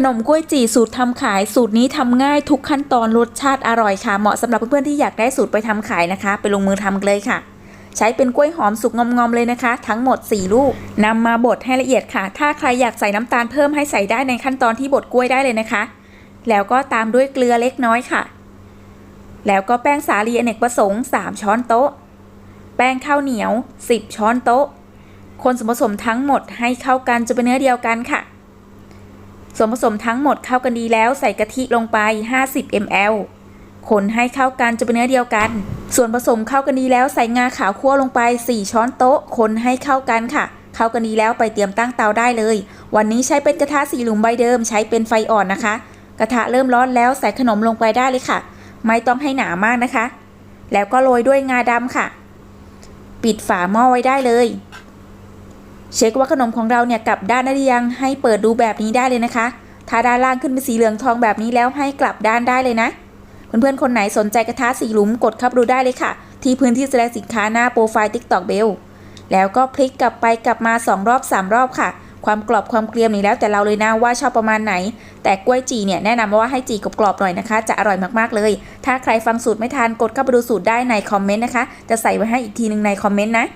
ขนมกล้วยจี่สูตรทำขายสูตรนี้ทำง่ายทุกขั้นตอนรสชาติอร่อยค่ะ เหมาะสำหรับเพื่อนๆที่อยากได้สูตรไปทำขายนะคะ ไปลงมือทำกันเลยค่ะ ใช้เป็นกล้วยหอมสุกงอมๆเลยนะคะ ทั้งหมด 4 ลูกนำมาบดให้ละเอียดค่ะ ถ้าใครอยากใส่น้ำตาลเพิ่มให้ใส่ได้ในขั้นตอนที่บดกล้วยได้เลยนะคะ แล้วก็ตามด้วยเกลือเล็กน้อยค่ะ แล้วก็แป้งสาลีอเนกประสงค์ 3 ช้อนโต๊ะ แป้งข้าวเหนียว 10 ช้อนโต๊ะ คนส่วนผสมทั้งหมดให้เข้ากันจนเป็นเนื้อเดียวกันค่ะ ส่วนผสมทั้งหมดเข้ากันดีแล้วใส่กะทิลงไป 50 ml คนให้เข้ากันจนเป็นเนื้อเดียวกัน ส่วนผสมเข้ากันดีแล้วใส่งาขาวคั่วลงไป 4 ช้อนโต๊ะ คนให้เข้ากันค่ะ เข้ากันดีแล้วไปเตรียมตั้งเตาได้เลย วันนี้ใช้เป็นกระทะสีหลุมใบเดิมใช้เป็นไฟอ่อนนะคะ กระทะเริ่มร้อนแล้วใส่ขนมลงไปได้เลยค่ะ ไม่ต้องให้หนามากนะคะ แล้วก็โรยด้วยงาดำค่ะ ปิดฝาหม้อไว้ได้เลย เช็คว่าขนมของเราเนี่ยกลับด้านได้หรือยังให้เปิดดูแบบนี้ได้เลยนะคะ ถ้าด้านล่างขึ้นเป็นสีเหลืองทองแบบนี้แล้วให้กลับด้านได้เลยนะ เพื่อนๆ คนไหนสนใจกระทะสีหลุมกดเข้าไปดูได้เลยค่ะ ที่พื้นที่แสดงสินค้าหน้าโปรไฟล์ TikTok Bell แล้วก็พลิกกลับไปกลับมา 2 รอบ 3 รอบค่ะ ความกรอบความเกรียมนี่แล้วแต่เราเลยนะว่าชอบประมาณไหน แต่กล้วยจีเนี่ยแนะนำว่าให้จีกรอบๆหน่อยนะคะ จะอร่อยมากๆเลย ถ้าใครฟังสูตรไม่ทันกดเข้าไปดูสูตรได้ในคอมเมนต์นะคะ จะใส่ไว้ให้อีกทีหนึงในคอมเมนต์นะ